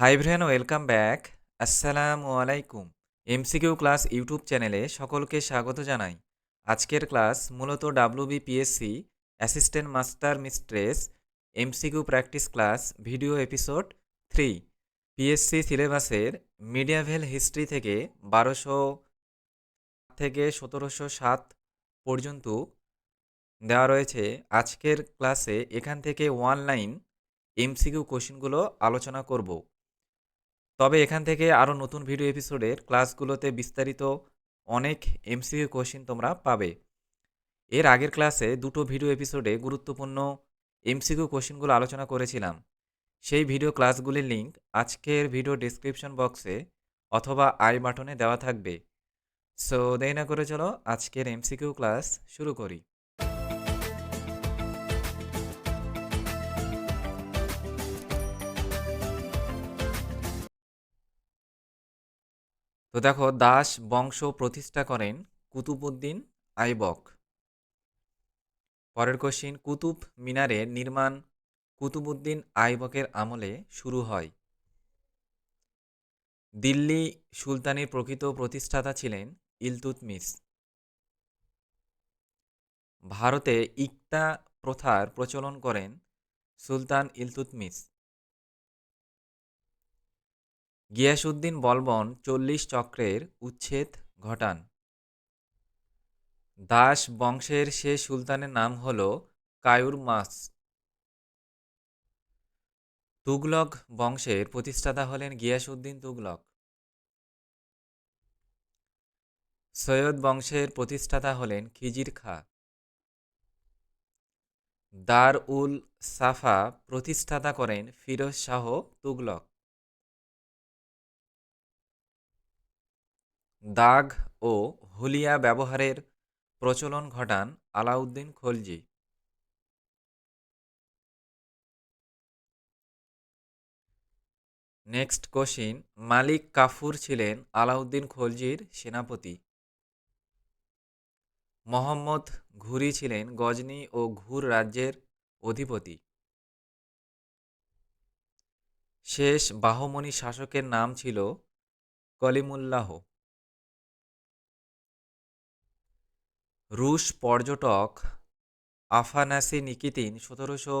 High ভ্রেন welcome back আসসালামু আলাইকুম MCQ class YouTube চ্যানেলে সকলকে স্বাগত জানাই। আজকের ক্লাস মূলত WBPSC assistant master mistress MCQ practice class video episode three PSC সিলেবাসের মিডিয়াভেল হিস্ট্রি থেকে বারোশো থেকে সতেরোশো সাত পর্যন্ত দেওয়া রয়েছে। আজকের ক্লাসে এখান থেকে ওয়ান লাইন এমসিকিউ কোশ্চেনগুলো আলোচনা করব। তবে এখান থেকে আরও নতুন ভিডিও এপিসোডের ক্লাসগুলোতে বিস্তারিত অনেক এমসিকিউ কোশ্চিন তোমরা পাবে। এর আগের ক্লাসে দুটো ভিডিও এপিসোডে গুরুত্বপূর্ণ এমসিকিউ কোশ্চেনগুলো আলোচনা করেছিলাম। সেই ভিডিও ক্লাসগুলির লিঙ্ক আজকের ভিডিও ডিসক্রিপশন বক্সে অথবা আই বাটনে দেওয়া থাকবে। সো দেরি না করে চলো আজকের এমসিকিউ ক্লাস শুরু করি। তো দেখো, দাস বংশ প্রতিষ্ঠা করেন কুতুবউদ্দিন আইবক। পরের কোশ্চিন কুতুব মিনারের নির্মাণ কুতুবউদ্দিন আইবকের আমলে শুরু হয়। দিল্লি সুলতানির প্রকৃত প্রতিষ্ঠাতা ছিলেন ইলতুতমিস ভারতে ইকতা প্রথার প্রচলন করেন সুলতান ইলতুতমিস গিয়াসউদ্দিন বলবন চল্লিশ চক্রের উচ্ছেদ ঘটান। দাস বংশের শেষ সুলতানের নাম হল কায়ুর মাস। তুগলক বংশের প্রতিষ্ঠাতা হলেন গিয়াসউদ্দিন তুগলক। সৈয়দ বংশের প্রতিষ্ঠাতা হলেন খিজির খা। দার উল সাফা প্রতিষ্ঠাতা করেন ফিরোজ শাহ তুগলক। দাগ ও হুলিয়া ব্যবহারের প্রচলন ঘটান আলাউদ্দিন খলজি। নেক্সট কোশ্চিন মালিক কাফুর ছিলেন আলাউদ্দিন খলজির সেনাপতি। মোহাম্মদ ঘুরি ছিলেন গজনি ও ঘুর রাজ্যের অধিপতি। শেষ বাহমনি শাসকের নাম ছিল কলিমুল্লাহ। রুশ পর্যটক আফানাসি নিকিতিন সতেরোশো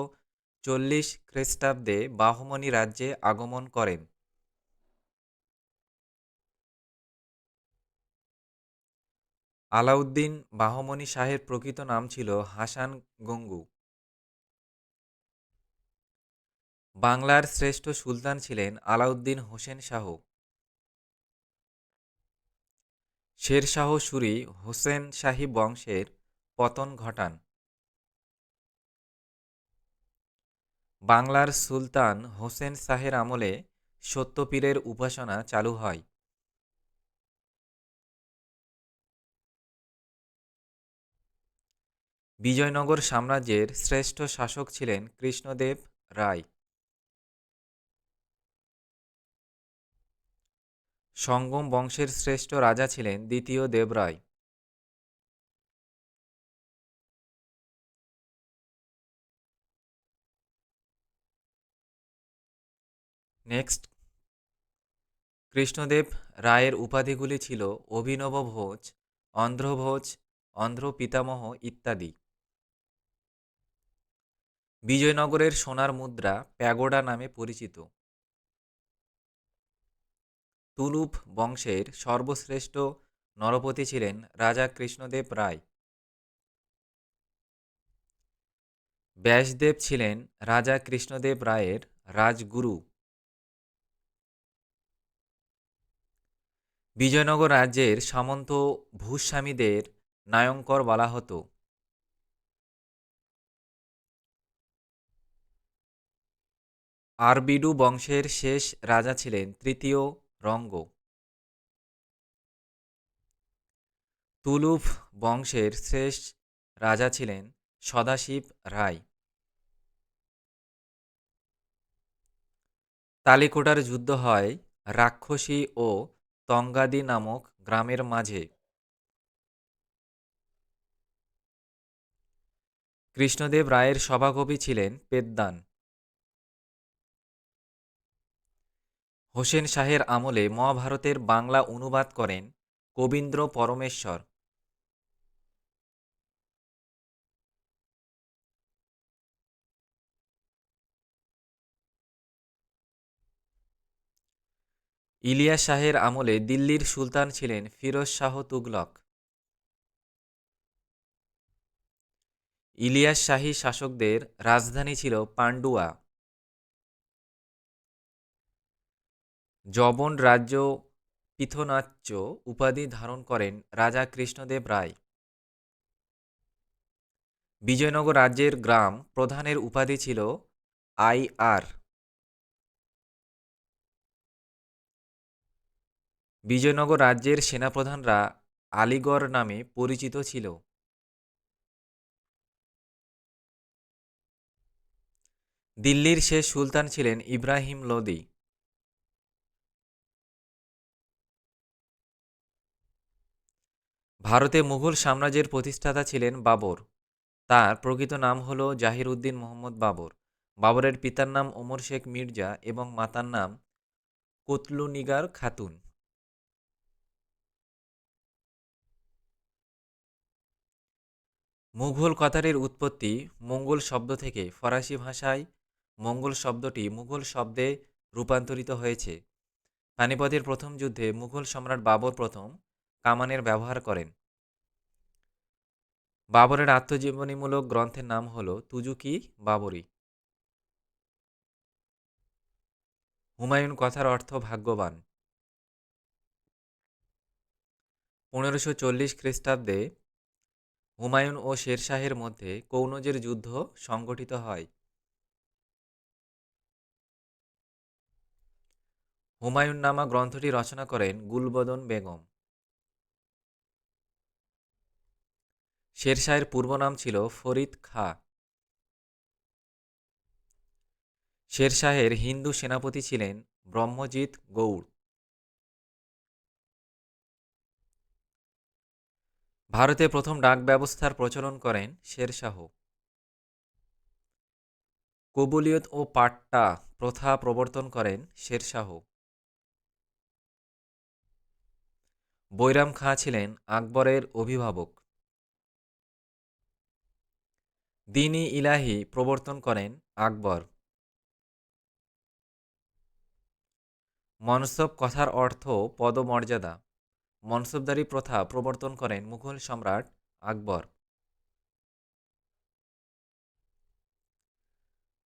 চল্লিশ খ্রিস্টাব্দে বাহমনি রাজ্যে আগমন করেন। আলাউদ্দিন বাহমনি শাহের প্রকৃত নাম ছিল হাসান গঙ্গু। বাংলার শ্রেষ্ঠ সুলতান ছিলেন আলাউদ্দিন হোসেন শাহ। শেরশাহ সুরি হোসেন শাহী বংশের পতন ঘটান। বাংলার সুলতান হোসেন শাহের আমলে সত্যপীরের উপাসনা চালু হয়। বিজয়নগর সাম্রাজ্যের শ্রেষ্ঠ শাসক ছিলেন কৃষ্ণদেব রায়। সঙ্গম বংশের শ্রেষ্ঠ রাজা ছিলেন দ্বিতীয় দেবরায়। নেক্সট কৃষ্ণদেব রায়ের উপাধিগুলি ছিল অভিনব ভোজ, অন্ধ্রভোজ অন্ধ্র পিতামহ ইত্যাদি। বিজয়নগরের সোনার মুদ্রা প্যাগোডা নামে পরিচিত। তুলুপ বংশের সর্বশ্রেষ্ঠ নরপতি ছিলেন রাজা কৃষ্ণদেব রায়। ব্যাসদেব ছিলেন রাজা কৃষ্ণদেব রায়ের রাজগুরু। বিজয়নগর রাজ্যের সামন্ত ভূস্বামীদের নায়ঙ্কর বলা হতো। আরবিডু বংশের শেষ রাজা ছিলেন তৃতীয় রঙ্গ। তুলুফ বংশের শেষ রাজা ছিলেন সদাশিব রায়। তালিকোটার যুদ্ধ হয় রাক্ষসী ও তঙ্গাদি নামক গ্রামের মাঝে। কৃষ্ণদেব রায়ের সভাকবি ছিলেন পেদ্দান। হোসেন শাহের আমলে মহাভারতের বাংলা অনুবাদ করেন কবীন্দ্র পরমেশ্বর। ইলিয়াস শাহের আমলে দিল্লির সুলতান ছিলেন ফিরোজ শাহ তুগলক। ইলিয়াস শাহী শাসকদের রাজধানী ছিল পান্ডুয়া। জবন রাজ্য পিথনাচ্য উপাধি ধারণ করেন রাজা কৃষ্ণদেব রায়। বিজয়নগর রাজ্যের গ্রাম প্রধানের উপাধি ছিল আই আর। বিজয়নগর রাজ্যের সেনাপ্রধানরা আলিগড় নামে পরিচিত ছিল। দিল্লির শেষ সুলতান ছিলেন ইব্রাহিম লোদি। ভারতে মুঘল সাম্রাজ্যের প্রতিষ্ঠাতা ছিলেন বাবর। তার প্রকৃত নাম হল জাহির উদ্দিন মোহাম্মদ বাবর। বাবরের পিতার নাম ওমর শেখ মির্জা এবং মাতার নাম কুতলুনিগার খাতুন। মুঘল কথাটির উৎপত্তি মঙ্গল শব্দ থেকে ফরাসি ভাষায় মঙ্গল শব্দটি মুঘল শব্দে রূপান্তরিত হয়েছে। পানিপথের প্রথম যুদ্ধে মুঘল সম্রাট বাবর প্রথম কামানের ব্যবহার করেন। বাবরের আত্মজীবনীমূলক গ্রন্থের নাম হল তুজুকি বাবরি হুমায়ুন কথার অর্থ ভাগ্যবান। পনেরোশো চল্লিশ খ্রিস্টাব্দে হুমায়ুন ও শেরশাহের মধ্যে কৌনজের যুদ্ধ সংগঠিত হয়। হুমায়ুন নামা গ্রন্থটি রচনা করেন গুলবদন বেগম। শেরশাহের পূর্ব নাম ছিল ফরিদ খা। শেরশাহের হিন্দু সেনাপতি ছিলেন ব্রহ্মজিৎ গৌড়। ভারতে প্রথম ডাক ব্যবস্থার প্রচলন করেন শেরশাহ। কবুলিয়ত ও পাট্টা প্রথা প্রবর্তন করেন শেরশাহ। বৈরাম খাঁ ছিলেন আকবরের অভিভাবক। দিনী ইলাহি প্রবর্তন করেন আকবর। মনসব কথার অর্থ পদমর্যাদা। মনসবদারি প্রথা প্রবর্তন করেন মুঘল সম্রাট আকবর।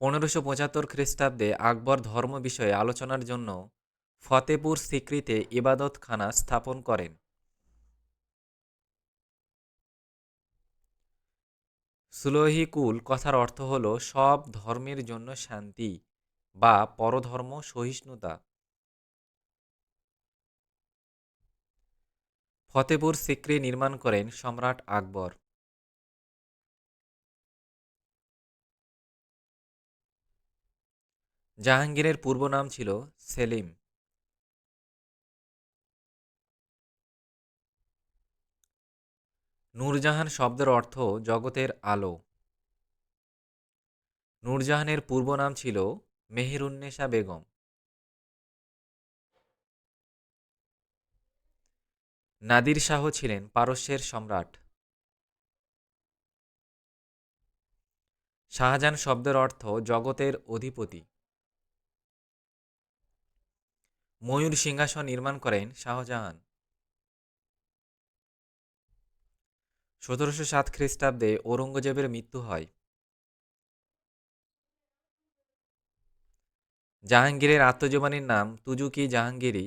পনেরোশো পঁচাত্তর খ্রিস্টাব্দে আকবর ধর্ম বিষয়ে আলোচনার জন্য ফতেপুর সিক্রিতে ইবাদতখানা স্থাপন করেন। সুলহিকুল কথার অর্থ হল সব ধর্মের জন্য শান্তি বা পরধর্ম সহিষ্ণুতা। ফতেপুর সিক্রি নির্মাণ করেন সম্রাট আকবর। জাহাঙ্গীরের পূর্ব নাম ছিল সেলিম। নূরজাহান শব্দের অর্থ জগতের আলো। নূরজাহানের পূর্ব নাম ছিল মেহেরুন্নেসা বেগম। নাদির শাহ ছিলেন পারস্যের সম্রাট। শাহজাহান শব্দের অর্থ জগতের অধিপতি। ময়ূর সিংহাসন নির্মাণ করেন শাহজাহান। সতেরোশো সাত খ্রিস্টাব্দে ঔরঙ্গজেবের মৃত্যু হয়। জাহাঙ্গীরের আত্মজীবনীর নাম তুজুকি জাহাঙ্গীরি।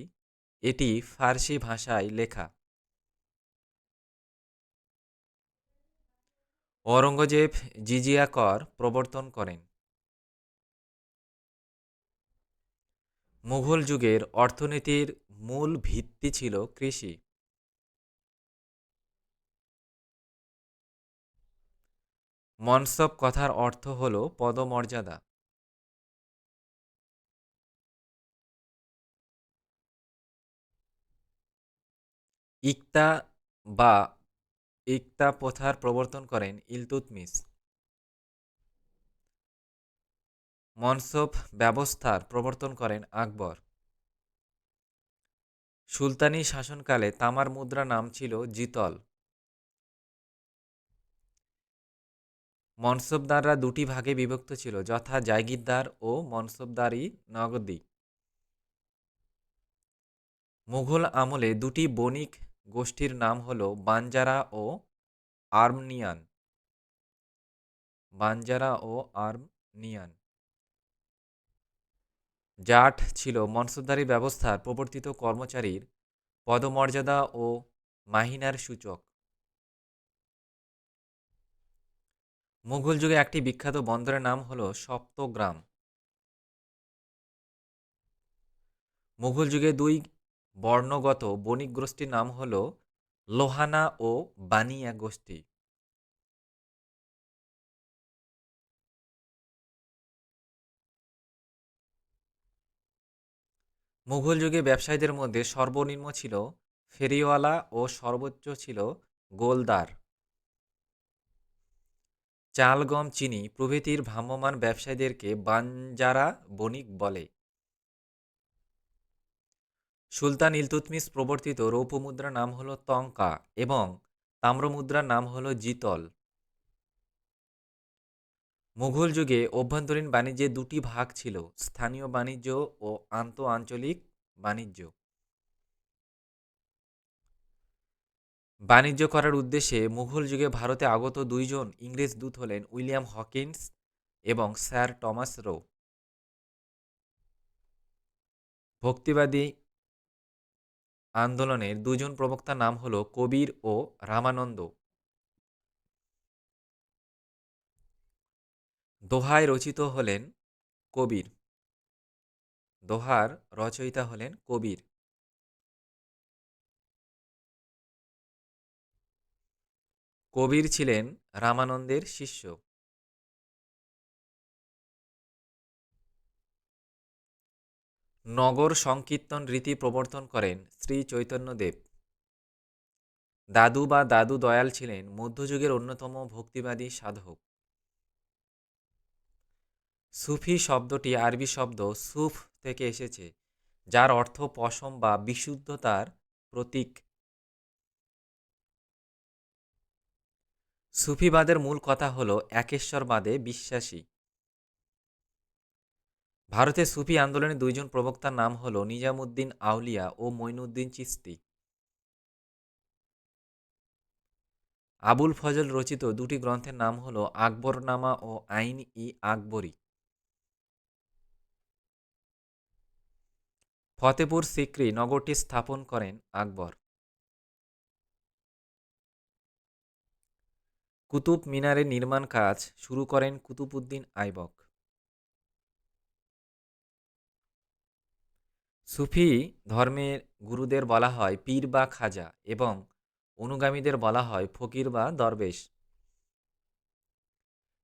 এটি ফার্সি ভাষায় লেখা। ঔরঙ্গজেব জিজিয়া কর প্রবর্তন করেন। মুঘল যুগের অর্থনীতির মূল ভিত্তি ছিল কৃষি। মনসব কথার অর্থ হল পদমর্যাদা। ইকতা বা ইকতা প্রথার প্রবর্তন করেন ইলতুতমিস মনসব ব্যবস্থার প্রবর্তন করেন আকবর। সুলতানি শাসনকালে তামার মুদ্রা নাম ছিল জিতল। মনসবদাররা দুটি ভাগে বিভক্ত ছিল, যথা জায়গিরদার ও মনসবদারি নগদী। মুঘল আমলে দুটি বণিক গোষ্ঠীর নাম হল বাঞ্জারা ও আর্মনিয়ান। বাঞ্জারা ও আর্মনিয়ান। জাট ছিল মনসবদারি ব্যবস্থার প্রবর্তিত কর্মচারীর পদমর্যাদা ও মাহিনার সূচক। মুঘল যুগে একটি বিখ্যাত বন্দরের নাম হল সপ্তগ্রাম। মুঘল যুগে দুই বর্ণগত বণিক গোষ্ঠীর নাম হল লোহানা ও বানিয়া গোষ্ঠী। মুঘল যুগে ব্যবসায়ীদের মধ্যে সর্বনিম্ন ছিল ফেরিওয়ালা ও সর্বোচ্চ ছিল গোলদার। চাল, গম, চিনি প্রভৃতির ভ্রাম্যমাণ ব্যবসায়ীদেরকে বাঞ্জারা বণিক বলে। সুলতান ইলতুতমিস প্রবর্তিত রৌপ্য মুদ্রার নাম হল তঙ্কা এবং তাম্রমুদ্রার নাম হল জিতল। মুঘল যুগে অভ্যন্তরীণ বাণিজ্যের দুটি ভাগ ছিল, স্থানীয় বাণিজ্য ও আন্তঃ আঞ্চলিক বাণিজ্য। বাণিজ্য করার উদ্দেশ্যে মুঘল যুগে ভারতে আগত দুইজন ইংরেজ দূত হলেন উইলিয়াম হকিন্স এবং স্যার টমাস রো। ভক্তিবাদী আন্দোলনের দুজন প্রবক্তার নাম হল কবির ও রামানন্দ। দোহায় রচিত হলেন কবির। দোহার রচয়িতা হলেন কবির। কবির ছিলেন রামানন্দের শিষ্য। নগর সংকীর্তন রীতি প্রবর্তন করেন শ্রী চৈতন্যদেব। দাদু বা দাদু দয়াল ছিলেন মধ্যযুগের অন্যতম ভক্তিবাদী সাধক। সুফি শব্দটি আরবি শব্দ সুফ থেকে এসেছে, যার অর্থ পশম বা বিশুদ্ধতার প্রতীক। সুফিবাদের মূল কথা হল একেশ্বরবাদে বিশ্বাসী। ভারতে সুফি আন্দোলনের দুইজন প্রবক্তার নাম হল নিজামুদ্দিন আউলিয়া ও মঈনুদ্দিন চিস্তি। আবুল ফজল রচিত দুটি গ্রন্থের নাম হল আকবরনামা ও আইন ই আকবরী। ফতেপুর সিক্রি নগরটি স্থাপন করেন আকবর। কুতুব মিনারের নির্মাণ কাজ শুরু করেন কুতুবউদ্দিন আইবক। সুফি ধর্মের গুরুদের বলা হয় পীর বা খাজা এবং অনুগামীদের বলা হয় ফকির বা দরবেশ।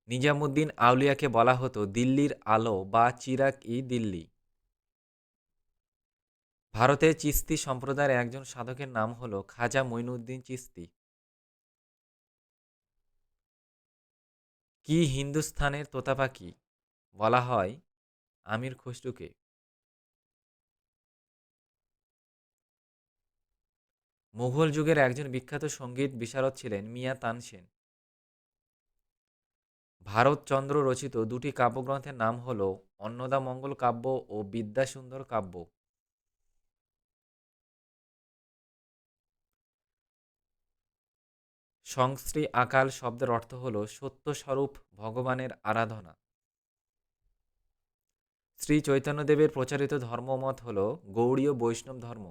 নিজামুদ্দিন আউলিয়াকে বলা হতো দিল্লির আলো বা চিরাক ই দিল্লি। ভারতের চিস্তি সম্প্রদায়ের একজন সাধকের নাম হল খাজা মঈনুদ্দিন চিস্তি। কি হিন্দুস্থানের তোতা পাখি বলা হয় আমির খসরুকে? মুঘল যুগের একজন বিখ্যাত সংগীত বিশারদ ছিলেন মিয়া তানসেন ভারতচন্দ্র রচিত দুটি কাব্যগ্রন্থের নাম হল অন্নদামঙ্গল কাব্য ও বিদ্যাসুন্দর কাব্য। সংশ্রী আকাল শব্দের অর্থ হল সত্যস্বরূপ ভগবানের আরাধনা। শ্রী চৈতন্যদেবের প্রচারিত ধর্মমত হল গৌড়ীয় বৈষ্ণব ধর্ম।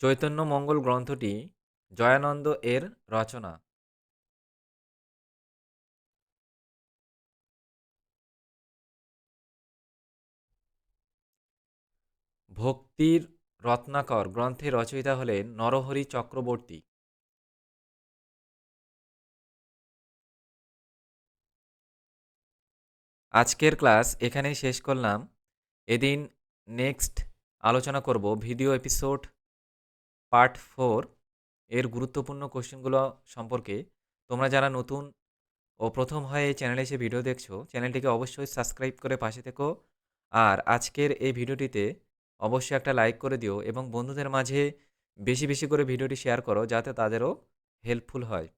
চৈতন্য মঙ্গল গ্রন্থটি জয়ানন্দ এর রচনা। ভক্তির রত্নাকর গ্রন্থের রচয়িতা হলেন নরহরি চক্রবর্তী। আজকের ক্লাস এখানেই শেষ করলাম। এদিন নেক্সট আলোচনা করব ভিডিও এপিসোড পার্ট ফোর এর গুরুত্বপূর্ণ কোশ্চেনগুলো সম্পর্কে। তোমরা যারা নতুন ও প্রথম হয়ে এই চ্যানেলে এসে ভিডিও দেখছ, চ্যানেলটিকে অবশ্যই সাবস্ক্রাইব করে পাশে থেকো। আর আজকের এই ভিডিওটিতে অবশ্যই একটা লাইক করে দিও এবং বন্ধুদের মাঝে বেশি বেশি করে ভিডিওটি শেয়ার করো যাতে তাদেরও হেল্পফুল হয়।